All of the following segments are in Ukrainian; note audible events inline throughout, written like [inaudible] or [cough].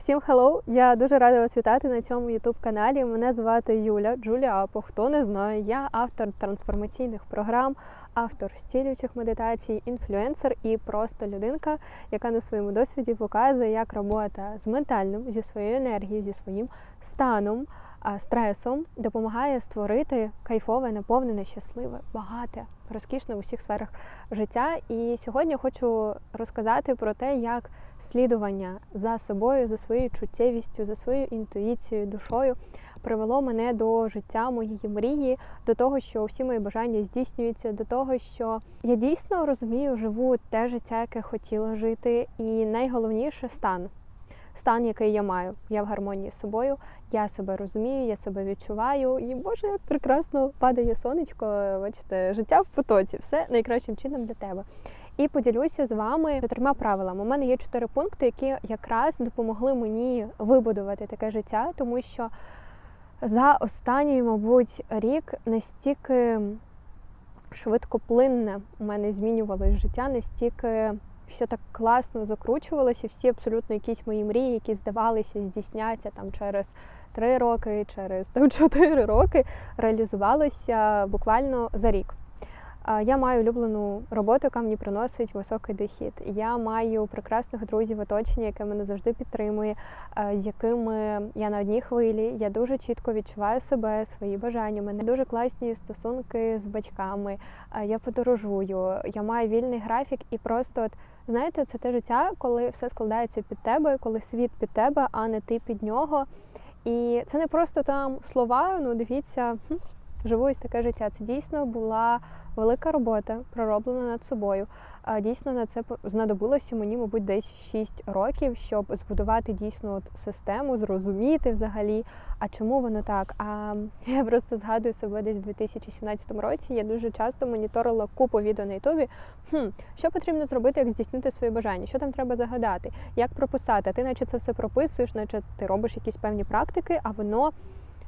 Всім хеллоу! Я дуже рада вас вітати на цьому ютуб-каналі. Мене звати Юля Джулія Апо. Хто не знає, я автор трансформаційних програм, автор стілюючих медитацій, інфлюенсер і просто людинка, яка на своєму досвіді показує, як робота з ментальним, зі своєю енергією, зі своїм станом, стресом допомагає створити кайфове, наповнене, щасливе, багате, розкішне в усіх сферах життя. І сьогодні хочу розказати про те, як слідування за собою, за своєю чуттєвістю, за своєю інтуїцією, душою привело мене до життя моєї мрії, до того, що всі мої бажання здійснюються, до того, що я дійсно розумію, живу те життя, яке хотіла жити, і найголовніше стан. Стан, який я маю, я в гармонії з собою, я себе розумію, я себе відчуваю, і Боже, як прекрасно падає сонечко. Бачите, життя в потоці, все найкращим чином для тебе. І поділюся з вами чотирма правилами. У мене є чотири пункти, які якраз допомогли мені вибудувати таке життя, тому що за останній, мабуть, рік настільки швидкоплинне у мене змінювалось життя, настільки все так класно закручувалося, всі абсолютно якісь мої мрії, які здавалися, здійсняться там через три роки, через там [laughs] чотири роки, реалізувалися буквально за рік. Я маю улюблену роботу, яка мені приносить високий дохід. Я маю прекрасних друзів в оточенні, яке мене завжди підтримує, з якими я на одній хвилі. Я дуже чітко відчуваю себе, свої бажання. У мене дуже класні стосунки з батьками. Я подорожую, я маю вільний графік, і просто от знаєте, це те життя, коли все складається під тебе, коли світ під тебе, а не ти під нього. І це не просто там слова. Ну дивіться, живу ось таке життя. Це дійсно була велика робота, пророблена над собою. Дійсно на це знадобилося мені, мабуть, десь 6 років, щоб збудувати дійсно от систему, зрозуміти взагалі, а чому воно так. А [laughs] я просто згадую себе десь у 2017 році. Я дуже часто моніторила купу відео на Ютубі. Хм, що потрібно зробити, як здійснити свої бажання? Що там треба загадати? Як прописати? Ти наче це все прописуєш, наче ти робиш якісь певні практики, а воно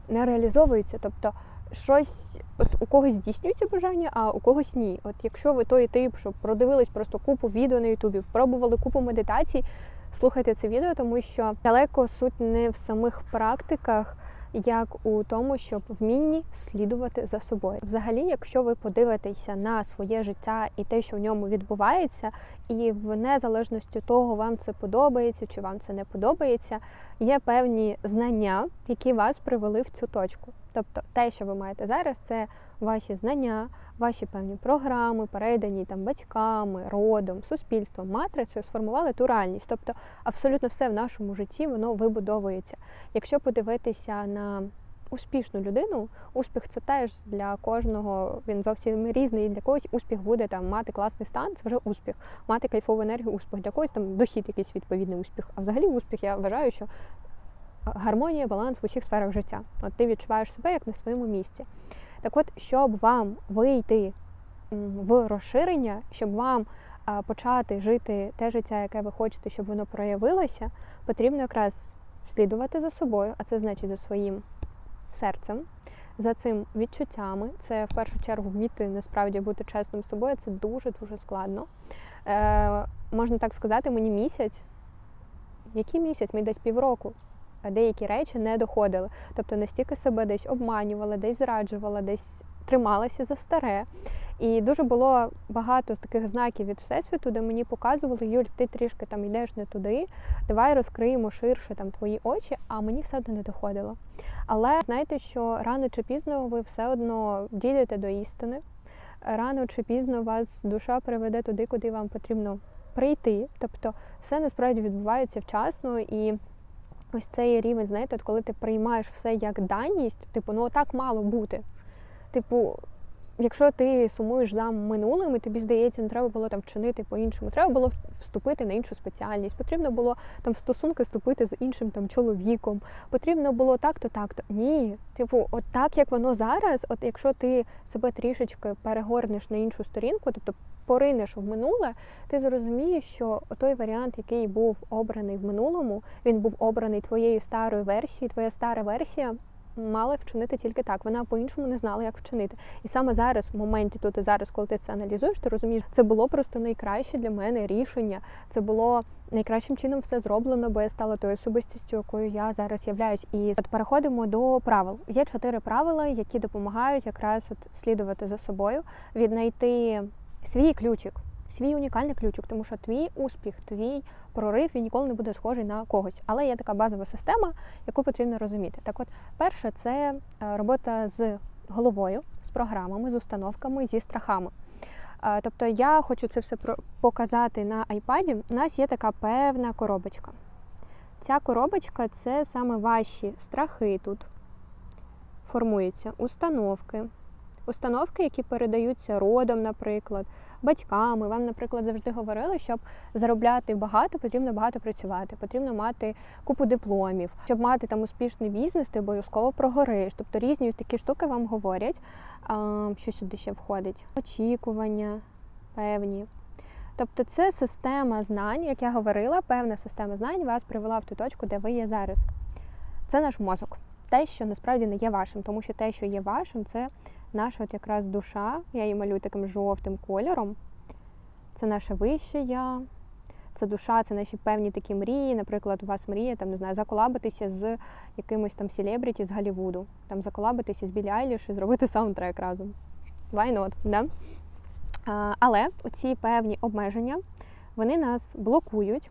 не реалізовується. Тобто щось от у когось здійснюється бажання, а у когось ні. От якщо ви той тип, що продивились просто купу відео на Ютубі, пробували купу медитацій, слухайте це відео, тому що далеко суть не в самих практиках. Як у тому, щоб вмінні слідувати за собою, взагалі, якщо ви подивитеся на своє життя і те, що в ньому відбувається, і в незалежності того, вам це подобається чи вам це не подобається, є певні знання, які вас привели в цю точку. Тобто, те, що ви маєте зараз, це ваші знання, ваші певні програми, передані там батьками, родом, суспільством, матрицею, сформували ту реальність. Тобто, абсолютно все в нашому житті воно вибудовується. Якщо подивитися на успішну людину, успіх це теж для кожного він зовсім різний. Для когось успіх буде там мати класний стан, це вже успіх, мати кайфову енергію, успіх. Для когось там дохід, якийсь відповідний успіх. А взагалі успіх я вважаю, що гармонія, баланс в усіх сферах життя. От ти відчуваєш себе як на своєму місці. Так от, щоб вам вийти в розширення, щоб вам почати жити те життя, яке ви хочете, щоб воно проявилося, потрібно якраз слідувати за собою, а це значить за своїм серцем, за цим відчуттями. Це в першу чергу вміти насправді бути чесним з собою. Це дуже дуже складно. Е, можна так сказати, мені місяць. Який місяць? Мені десь півроку. Деякі речі не доходили. Тобто настільки себе десь обманювала, десь зраджувала, десь трималася за старе. І дуже було багато таких знаків від всесвіту, де мені показували, Юль, ти трішки там йдеш не туди, давай розкриємо ширше там твої очі, а мені все одно не доходило. Але знаєте, що рано чи пізно ви все одно дійдете до істини. Рано чи пізно вас душа приведе туди, куди вам потрібно прийти. Тобто все насправді відбувається вчасно і. Ось цей рівень, знаєте, от коли ти приймаєш все як даність, типу, ну отак мало бути. Типу, якщо ти сумуєш за минулим, і тобі здається, не треба було там вчинити по-іншому, треба було вступити на іншу спеціальність, потрібно було там в стосунки вступити з іншим там чоловіком, потрібно було так-то, так-то. Ні, типу, от так як воно зараз, от якщо ти себе трішечки перегорнеш на іншу сторінку, тобто поринеш в минуле, ти зрозумієш, що той варіант, який був обраний в минулому, він був обраний твоєю старою версією, твоя стара версія мала вчинити тільки так. Вона по-іншому не знала, як вчинити. І саме зараз, в моменті тут і зараз, коли ти це аналізуєш, ти розумієш, це було просто найкраще для мене рішення. Це було найкращим чином все зроблено, бо я стала тою особистістю, якою я зараз являюсь. І от переходимо до правил. Є чотири правила, які допомагають якраз от слідувати за собою, віднайти свій ключик. Свій унікальний ключик, тому що твій успіх, твій прорив він ніколи не буде схожий на когось. Але є така базова система, яку потрібно розуміти. Так, от, перше, це е, робота з головою, з програмами, з установками, зі страхами. Е, Тобто я хочу це все показати на айпаді. У нас є така певна коробочка. Ця коробочка це саме ваші страхи тут. Формуються установки. Установки, які передаються родом, наприклад, батьками. Вам, наприклад, завжди говорили, щоб заробляти багато, потрібно багато працювати, потрібно мати купу дипломів. Щоб мати там успішний бізнес, ти обов'язково прогориш. Тобто різні такі штуки вам говорять, що сюди ще входить. Очікування певні. Тобто це система знань, як я говорила, певна система знань вас привела в ту точку, де ви є зараз. Це наш мозок. Те, що насправді не є вашим, тому що те, що є вашим, це наша от якраз душа. Я її малюю таким жовтим кольором. Це наше вище я, це душа, це наші певні такі мрії. Наприклад, у вас мрія там не знаю, заколабитися з якимось там селебріті з Голлівуду, там заколабитися з Білі Айліш і зробити саундтрек разом. Why not, да? А, але оці певні обмеження вони нас блокують.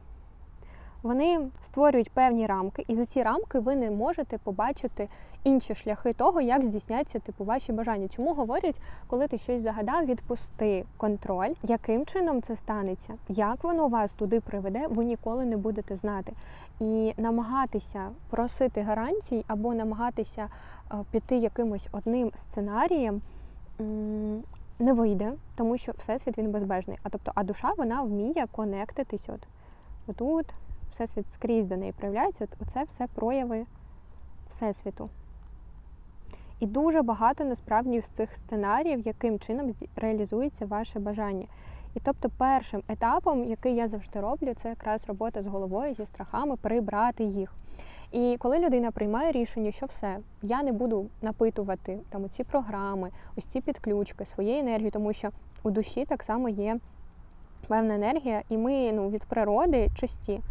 Вони створюють певні рамки, і за ці рамки ви не можете побачити інші шляхи того, як здійсняться типу ваші бажання. Чому говорять, коли ти щось загадав, відпусти контроль, яким чином це станеться, як воно вас туди приведе, ви ніколи не будете знати. І намагатися просити гарантій або намагатися е, піти якимось одним сценарієм. Не вийде, тому що всесвіт він безбежний. А тобто, а душа вона вміє конектитись. От отут, всесвіт скрізь до неї проявляється. От оце все прояви всесвіту. І дуже багато насправді з цих сценаріїв, яким чином реалізується ваше бажання. І тобто, першим етапом, який я завжди роблю, це якраз робота з головою, зі страхами, прибрати їх. І коли людина приймає рішення, що все, я не буду напитувати там ці програми, ось ці підключки, своєї енергії, тому що у душі так само є певна енергія, і ми ну, від природи чисті.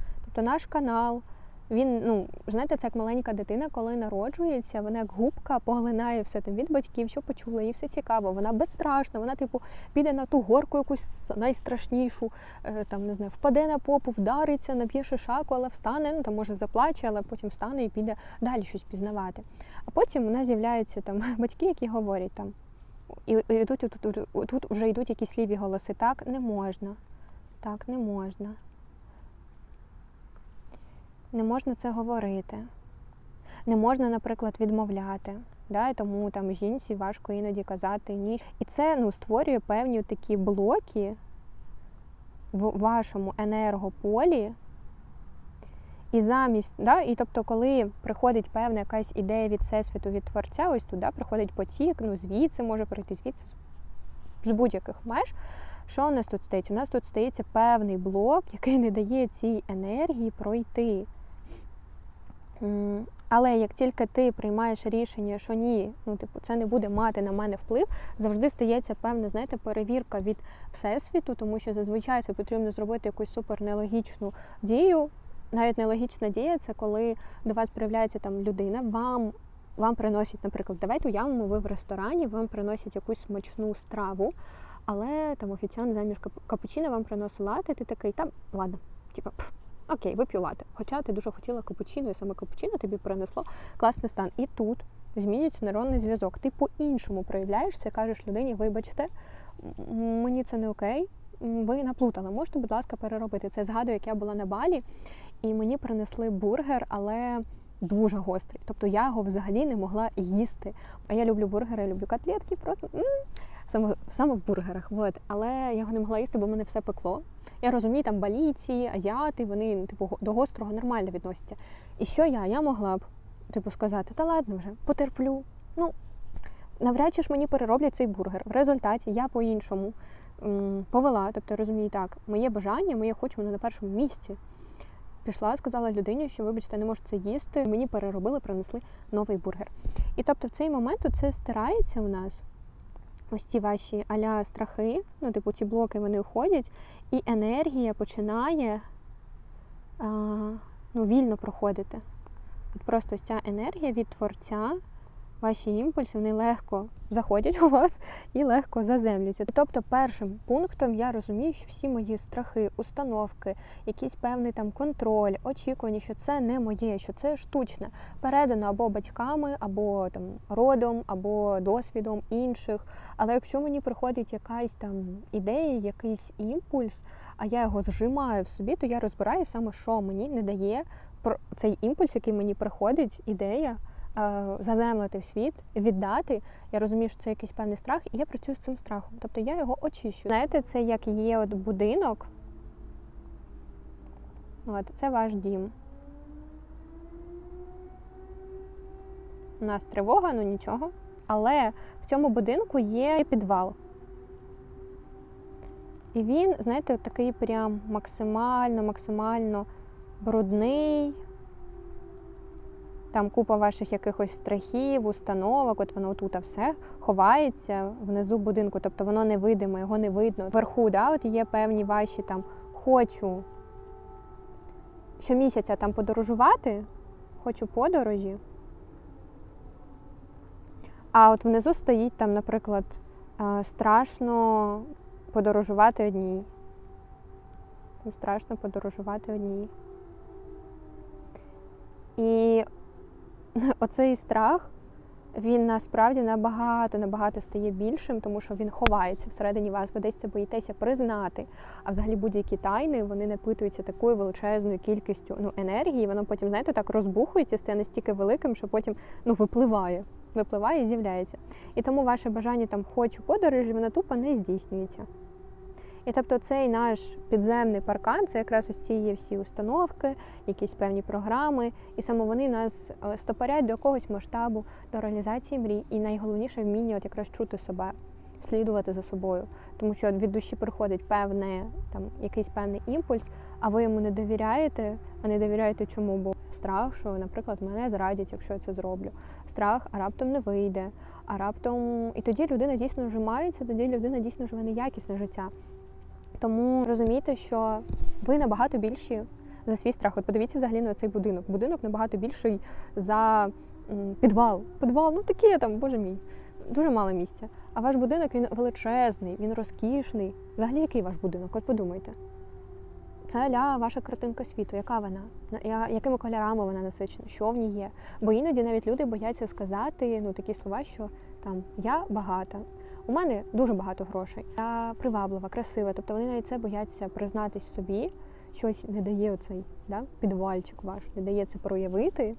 Тобто наш канал, він, ну, знаєте, це як маленька дитина, коли народжується, вона як губка поглинає все там від батьків, що почула, їй все цікаво. Вона безстрашна, вона, типу, піде на ту горку якусь найстрашнішу, е, там, не знаю, впаде на попу, вдариться, наб'є шишаку, але встане, ну там може заплаче, але потім встане і піде далі щось пізнавати. А потім у нас з'являються там [laughs] батьки, які говорять там. І, тут, тут, тут, тут вже йдуть якісь ліві голоси. Так не можна. Так не можна. Не можна це говорити. Не можна, наприклад, відмовляти. Да? І тому там жінці важко іноді казати ні. І це ну, створює певні такі блоки в вашому енергополі. І замість, да, і тобто, коли приходить певна якась ідея від всесвіту, від творця, ось туди приходить потік, ну звідси може прийти, звідси з- будь-яких меж. Що у нас тут стається? У нас тут стається певний блок, який не дає цій енергії пройти. Але як тільки ти приймаєш рішення, що ні, ну типу, це не буде мати на мене вплив, завжди стається певна, знаєте, перевірка від всесвіту, тому що зазвичай це потрібно зробити якусь супер нелогічну дію. Навіть нелогічна дія це коли до вас проявляється там людина, вам. Вам приносять, наприклад, давайте уявимо, ви в ресторані, вам приносять якусь смачну страву, але там офіціант кап- капучино вам приносить лати, ти такий, там, ладно, типа, окей, вип'ю лати. Хоча ти дуже хотіла капучино, і саме капучино тобі принесло класний стан. І тут змінюється нейронний зв'язок. Ти по-іншому проявляєшся кажеш людині, вибачте, мені це не окей, ви наплутали. Можете, будь ласка, переробити. Це згадую, як я була на балі, і мені принесли бургер, але. Дуже гострий, тобто я його взагалі не могла їсти. А я люблю бургери, люблю котлетки, просто саме, саме в бургерах. Вот. Але я його не могла їсти, бо мене все пекло. Я розумію, там балійці, азіати, вони ну, типу до гострого нормально відносяться. І що я? Я могла б типу сказати, та ладно вже, потерплю. Ну навряд чи ж мені перероблять цей бургер. В результаті я по-іншому м, повела. Тобто розумію, так, моє бажання, моє хочу, воно на першому місці. пішла, сказала людині, що вибачте, не можу це їсти. Мені переробили, принесли новий бургер. І тобто в цей момент це стирається у нас. Ось ці ваші аля страхи, ну, типу, ці блоки вони уходять, і енергія починає а, ну, вільно проходити. От просто ось ця енергія від творця, ваші імпульси, вони легко заходять у вас і легко заземлюються. Тобто, першим пунктом я розумію, що всі мої страхи, установки, якийсь певний там контроль, очікування, що це не моє, що це штучне, передано або батьками, або там родом, або досвідом інших. Але якщо мені приходить якась там ідея, якийсь імпульс, а я його зжимаю в собі, то я розбираю саме, що мені не дає цей імпульс, який мені приходить, ідея. Заземлити в світ, віддати. Я розумію, що це якийсь певний страх, і я працюю з цим страхом. Тобто я його очищу. Знаєте, це як є от будинок. От, Це ваш дім. У нас тривога, ну нічого. Але в цьому будинку є підвал. І він, знаєте, такий прям максимально, максимально брудний. Там купа ваших якихось страхів, установок, от воно тут все ховається внизу будинку, тобто воно невидиме, його не видно. Вверху, да, от є певні ваші там хочу щомісяця там подорожувати, хочу подорожі. А от внизу стоїть там, наприклад, страшно подорожувати одній. Страшно подорожувати одній. І [laughs] оцей страх, він насправді набагато набагато стає більшим, тому що він ховається всередині вас. Ви десь це боїтеся признати. А взагалі будь-які тайни вони напитуються такою величезною кількістю ну, енергії. Воно потім, знаєте, так розбухується, стає настільки великим, що потім ну, випливає. Випливає і з'являється. І тому ваше бажання там хочу подорожі, воно тупо не здійснюється. І тобто цей наш підземний паркан це якраз ось ці є всі установки, якісь певні програми, і саме вони нас е, стопорять до якогось масштабу, до реалізації мрій. І найголовніше вміння от якраз чути себе, слідувати за собою. Тому що від душі приходить певне там якийсь певний імпульс, а ви йому не довіряєте, а не довіряєте чому? Бо страх, що, наприклад, мене зрадять, якщо я це зроблю. Страх, а раптом не вийде, а раптом і тоді людина дійсно вжимається, тоді людина дійсно живе неякісне життя. Тому розумійте, що ви набагато більші за свій страх. От подивіться взагалі на цей будинок. Будинок набагато більший за підвал. Підвал, ну таке там, боже мій, дуже мало місця. А ваш будинок він величезний, він розкішний. Взагалі, який ваш будинок? От подумайте. Це ля ваша картинка світу, яка вона, якими кольорами вона насичена, що в ній є. Бо іноді навіть люди бояться сказати ну, такі слова, що там я багата, у мене дуже багато грошей. Я приваблива, красива. Тобто вони навіть це бояться признатись собі, щось не дає оцей да, підвальчик ваш, не дає це проявити.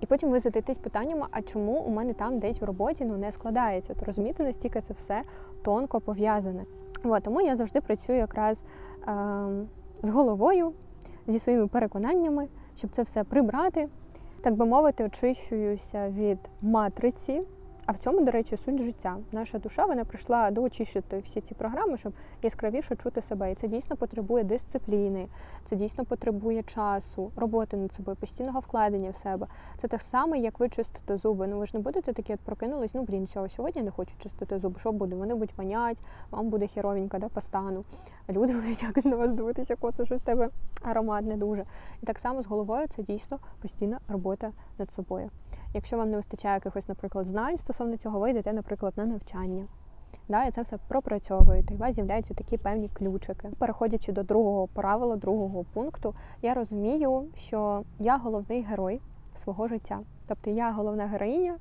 І потім ви задаєтесь питанням, а чому у мене там десь в роботі ну, не складається? То розумієте, настільки це все тонко пов'язане. Тому я завжди працюю якраз е, з головою, зі своїми переконаннями, щоб це все прибрати, так би мовити, очищуюся від матриці. А в цьому, до речі, суть життя. Наша душа вона прийшла доочищити всі ці програми, щоб яскравіше чути себе. І це дійсно потребує дисципліни, це дійсно потребує часу, роботи над собою, постійного вкладення в себе. Це так само, як ви чистите зуби. Ну ви ж не будете такі от прокинулись, ну блін, все, сьогодні не хочу чистити зуби. Що буде? Вони будуть вонять, вам буде херовенько, да, по стану. Люди [laughs] будуть якось на вас дивитися, косо, що з тебе аромат не дуже. І так само з головою це дійсно постійна робота над собою. Якщо вам не вистачає якихось, наприклад, знань стосовно цього, ви йдете, наприклад, на навчання. Да, І це все пропрацьовуєте, і у вас з'являються такі певні ключики. Переходячи до другого правила, другого пункту, я розумію, що я головний герой свого життя. Тобто я головна героїня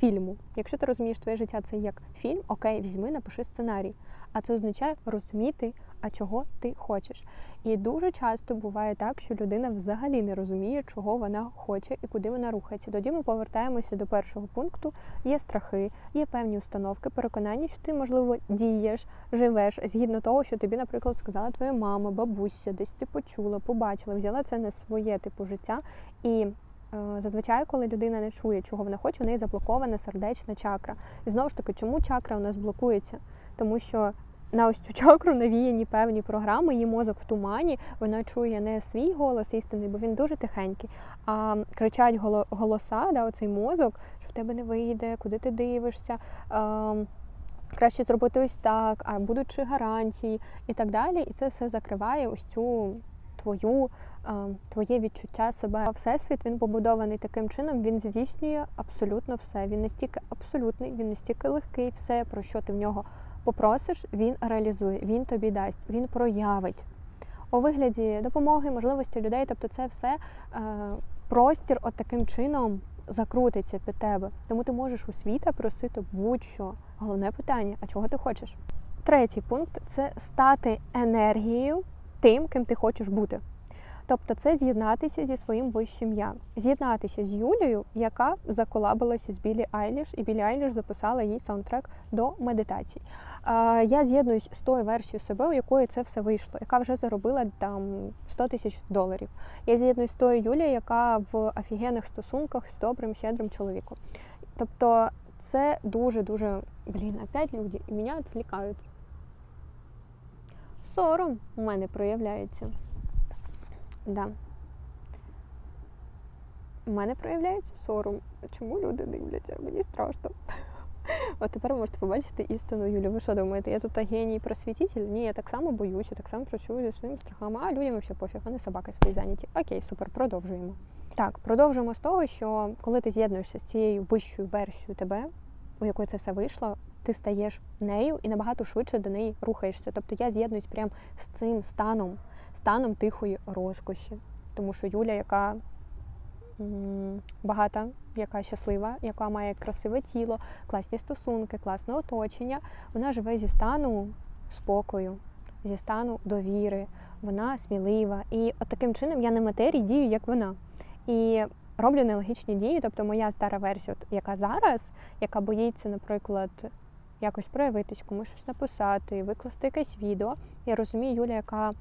фільму. Якщо ти розумієш, твоє життя це як фільм, окей, візьми, напиши сценарій. А це означає розуміти, а чого ти хочеш. І дуже часто буває так, що людина взагалі не розуміє, чого вона хоче і куди вона рухається. Тоді ми повертаємося до першого пункту. Є страхи, є певні установки, переконання, що ти, можливо, дієш, живеш згідно того, що тобі, наприклад, сказала твоя мама, бабуся, десь ти почула, побачила, взяла це на своє типу життя. І Зазвичай, коли людина не чує, чого вона хоче, у неї заблокована сердечна чакра. І знову ж таки, чому чакра у нас блокується? Тому що на ось цю чакру навіяні певні програми, її мозок в тумані, вона чує не свій голос істинний, бо він дуже тихенький, а кричать голоса, да, оцей мозок, що в тебе не вийде, куди ти дивишся. ем, Краще зробити ось так, а будуть чи гарантії і так далі. І це все закриває ось цю твою, ем, твоє відчуття себе. Всесвіт він побудований таким чином, він здійснює абсолютно все. Він настільки абсолютний, він настільки легкий, все, про що ти в нього попросиш, він реалізує, він тобі дасть, він проявить. У вигляді допомоги, можливості людей, тобто це все е, простір от таким чином закрутиться під тебе. Тому ти можеш у світа просити будь-що. Головне питання: а чого ти хочеш? Третій пункт це стати енергією тим, ким ти хочеш бути. Тобто це з'єднатися зі своїм вищим я, з'єднатися з Юлією, яка заколабилася з Білі Айліш, і Білі Айліш записала їй саундтрек до медитацій. Я з'єднуюсь з тою версією себе, у якої це все вийшло, яка вже заробила там 100 тисяч доларів. Я з'єднуюсь з тою Юлією, яка в офігенних стосунках з добрим, щедрим чоловіком. Тобто це дуже-дуже, блін, опять люди мене відвлікають. Сором у мене проявляється. Да. У мене проявляється сором. Чому люди дивляться? Мені страшно. [laughs] От тепер можете побачити істину Юлю. Ви що думаєте, я тут геній просвітитель? Ні, я так само боюся, так само працюю зі своїми страхами, а людям взагалі пофіг, вони собаки свої зайняті. Окей, супер, продовжуємо. Так, продовжуємо з того, що коли ти з'єднуєшся з цією вищою версією тебе, у якої це все вийшло, ти стаєш нею і набагато швидше до неї рухаєшся. Тобто я з'єднуюсь прямо з цим станом, станом тихої розкоші. Тому що Юля, яка багата, яка щаслива, яка має красиве тіло, класні стосунки, класне оточення, вона живе зі стану спокою, зі стану довіри, вона смілива. І от таким чином я на матерії дію, як вона. І роблю нелогічні дії, тобто моя стара версія, яка зараз, яка боїться, наприклад, якось проявитись, комусь щось написати, викласти якесь відео. Я розумію, Юля, яка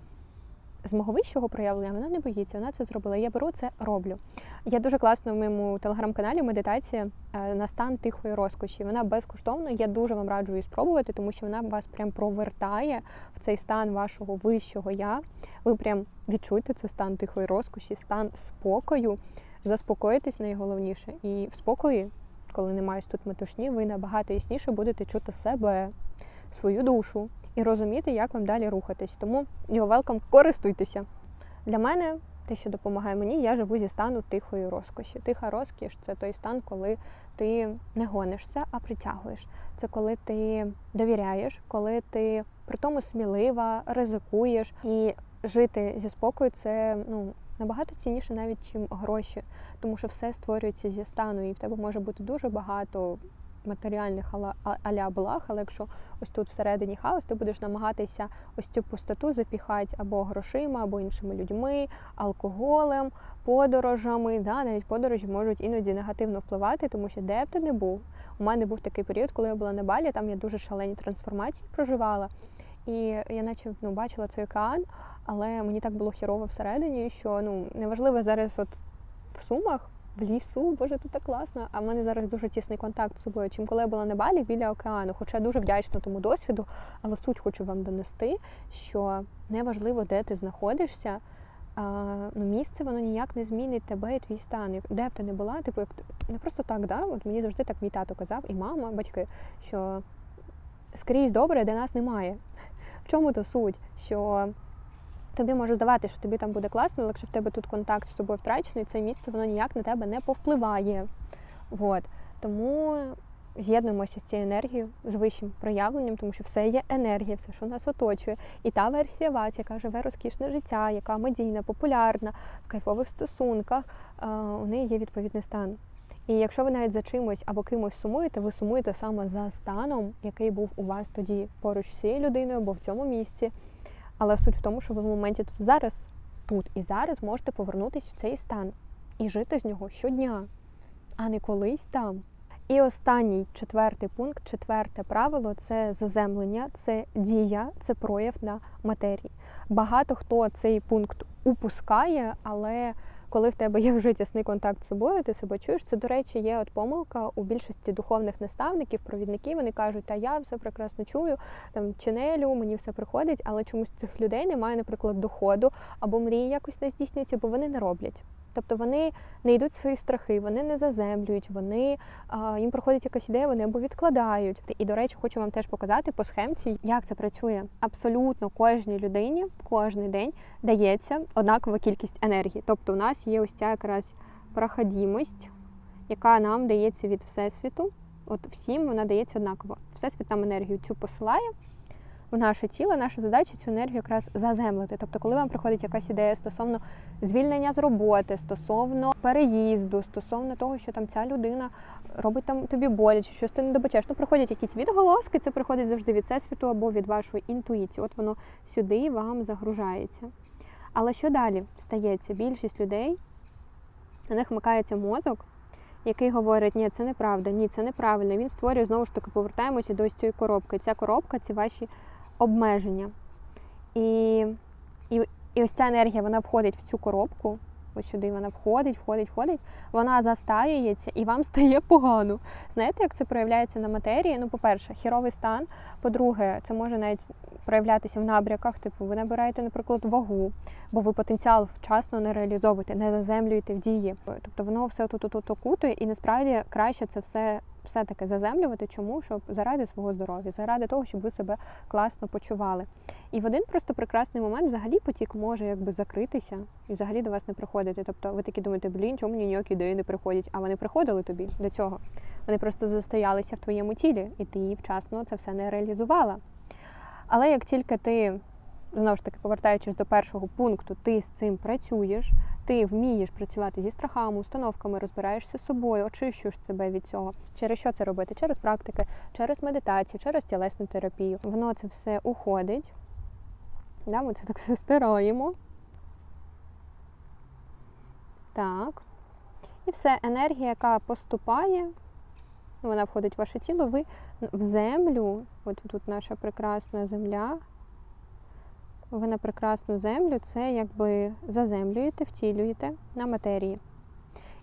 з мого вищого проявлення, вона не боїться, вона це зробила. Я беру це, роблю. Я дуже класно в моєму телеграм-каналі медитація е, на стан тихої розкоші. Вона безкоштовна. Я дуже вам раджу її спробувати, тому що вона вас прям провертає в цей стан вашого вищого я. Ви прям відчуєте це стан тихої розкоші, стан спокою. Заспокоїтесь найголовніше. І в спокої, коли немає тут метушні, ви набагато ясніше будете чути себе, свою душу і розуміти, як вам далі рухатись. Тому його велкам, користуйтеся. Для мене те, що допомагає мені, я живу зі стану тихої розкоші. Тиха розкіш це той стан, коли ти не гонишся, а притягуєш. Це коли ти довіряєш, коли ти при тому смілива, ризикуєш. І жити зі спокою це ну, набагато цінніше навіть, чим гроші, тому що все створюється зі стану, і в тебе може бути дуже багато матеріальних аля благ, але якщо ось тут всередині хаос, ти будеш намагатися ось цю пустоту запіхати або грошима, або іншими людьми, алкоголем, подорожами. Да, навіть подорожі можуть іноді негативно впливати, тому що де б ти не був. У мене був такий період, коли я була на Балі, там я дуже шалені трансформації проживала. І я наче ну, бачила цей океан, але мені так було хірово всередині, що ну неважливо зараз от в Сумах, в лісу, боже, тут так класно. А в мене зараз дуже тісний контакт з собою. Чим коли я була на Балі біля океану, хоча я дуже вдячна тому досвіду, але суть хочу вам донести, що неважливо, де ти знаходишся. А, ну, місце воно ніяк не змінить тебе і твій стан. Де б ти не була, типу, як не просто так, да? От мені завжди так мій тато казав, і мама, батьки, що скрізь добре, де нас немає. [laughs] В чому то суть? Що тобі може здавати, що тобі там буде класно, але якщо в тебе тут контакт з тобою втрачений, це місце воно ніяк на тебе не повпливає. Вот. Тому з'єднуємося з цією енергією, з вищим проявленням, тому що все є енергія, все, що нас оточує. І та версія вас, яка живе розкішне життя, яка медійна, популярна, в кайфових стосунках, е, у неї є відповідний стан. І якщо ви навіть за чимось або кимось сумуєте, ви сумуєте саме за станом, який був у вас тоді поруч з цією людиною або в цьому місці. Але суть в тому, що ви в моменті тут зараз, тут і зараз можете повернутися в цей стан і жити з нього щодня, а не колись там. І останній четвертий пункт, четверте правило це заземлення, це дія, це прояв на матерії. Багато хто цей пункт упускає, але коли в тебе є вже тісний контакт з собою, ти себе чуєш. Це, до речі, є от помилка у більшості духовних наставників, провідників. Вони кажуть, та я все прекрасно чую, там чинелю, мені все приходить, але чомусь цих людей немає, наприклад, доходу або мрії якось не здійснюються, бо вони не роблять. Тобто вони не йдуть в свої страхи, вони не заземлюють, вони а, їм проходить якась ідея, вони або відкладають. І до речі, хочу вам теж показати по схемці, як це працює. Абсолютно кожній людині кожен день дається однакова кількість енергії. Тобто, у нас є ось ця якраз проходімость, яка нам дається від всесвіту. От всім вона дається однаково. Всесвіт нам енергію цю посилає в наше тіло. Наша задача цю енергію якраз заземлити. Тобто, коли вам приходить якась ідея стосовно звільнення з роботи, стосовно переїзду, стосовно того, що там ця людина робить там тобі боляче, щось ти не добачаєш. Ну, приходять якісь відголоски, це приходить завжди від всесвіту або від вашої інтуїції. От воно сюди вам загружається. Але що далі стається? Більшість людей у них вмикається мозок, який говорить, ні, це неправда, ні, це неправильно. Він створює знову ж таки, повертаємося до ось цієї коробки. Ця коробка це ваші обмеження. І, і, і ось ця енергія вона входить в цю коробку. Ось сюди вона входить, входить, входить, вона застаюється і вам [laughs] стає погано. Знаєте, як це проявляється на матерії? Ну, по-перше, хіровий стан. По-друге, це може навіть проявлятися в набряках. Типу, ви набираєте, наприклад, вагу, бо ви потенціал вчасно не реалізовуєте, не заземлюєте в дії. Тобто воно все тут тут окутує, і насправді краще це все все-таки заземлювати. Чому? Щоб заради свого здоров'я, заради того, щоб ви себе класно почували. І в один просто прекрасний момент взагалі потік може якби закритися і взагалі до вас не приходити. Тобто ви такі думаєте, блін, чому мені ніякі ідеї не приходять? А вони приходили тобі до цього. Вони просто застоялися в твоєму тілі, і ти вчасно це все не реалізувала. Але як тільки ти, знову ж таки, повертаючись до першого пункту, ти з цим працюєш, ти вмієш працювати зі страхами, установками, розбираєшся з собою, очищуєш себе від цього. Через що це робити? Через практики, через медитацію, через тілесну терапію. Воно це все уходить. Да, Ми це так все стираємо. Так. І все, енергія, яка поступає, вона входить в ваше тіло, ви в землю, от тут наша прекрасна земля, ви на прекрасну землю це якби заземлюєте, втілюєте на матерії.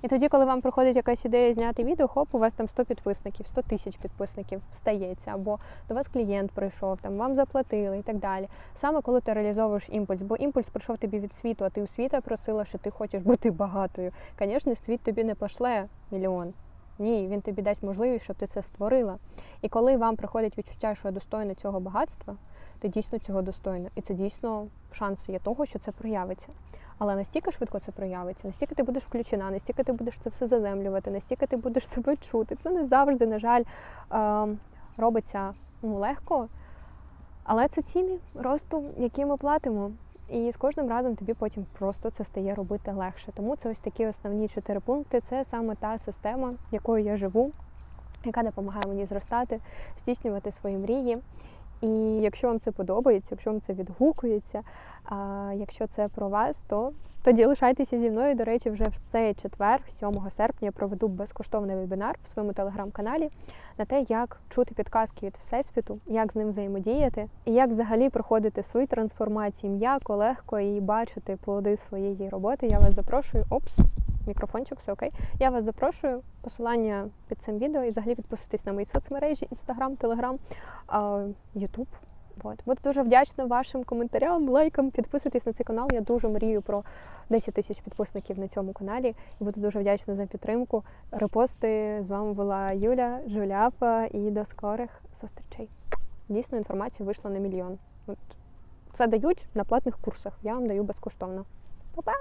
І тоді, коли вам приходить якась ідея зняти відео, хоп, у вас там 100 підписників, 100 тисяч підписників стається, або до вас клієнт прийшов, там вам заплатили і так далі. Саме коли ти реалізовуєш імпульс, бо імпульс прийшов тобі від світу, а ти у світа просила, що ти хочеш бути багатою. Звісно, світ тобі не пошле мільйон. Ні, він тобі дасть можливість, щоб ти це створила. І коли вам приходить відчуття, що я достойна цього багатства, ти дійсно цього достойна. І це дійсно шанс є того, що це проявиться. Але настільки швидко це проявиться, настільки ти будеш включена, настільки ти будеш це все заземлювати, настільки ти будеш [laughs] себе чути. Це не завжди, на жаль, робиться ну, легко. Але це ціни росту, які ми платимо. І з кожним разом тобі потім просто це стає робити легше. Тому це ось такі основні чотири пункти. Це саме та система, якою я живу, яка допомагає мені зростати, здійснювати свої мрії. І якщо вам це подобається, якщо вам це відгукується, а якщо це про вас, то тоді лишайтеся зі мною. До речі, вже в цей четвер, 7 серпня, я проведу безкоштовний вебінар в своєму телеграм-каналі на те, як чути підказки від всесвіту, як з ним взаємодіяти, і як взагалі проходити свої трансформації м'яко, легко і бачити плоди своєї роботи. Я вас запрошую. Опс мікрофончик, все окей. Я вас запрошую. Посилання під цим відео і взагалі підписуйтесь на мої соцмережі, інстаграм, телеграм, ютуб. От. Буду дуже вдячна вашим коментарям, лайкам. Підписуйтесь на цей канал. Я дуже мрію про 10 тисяч підписників на цьому каналі. І буду дуже вдячна за підтримку. Репости з вами була Юля, Жуляпа і до скорих зустрічей. Дійсно, інформація вийшла на мільйон. От. Це дають на платних курсах. Я вам даю безкоштовно. Па-па!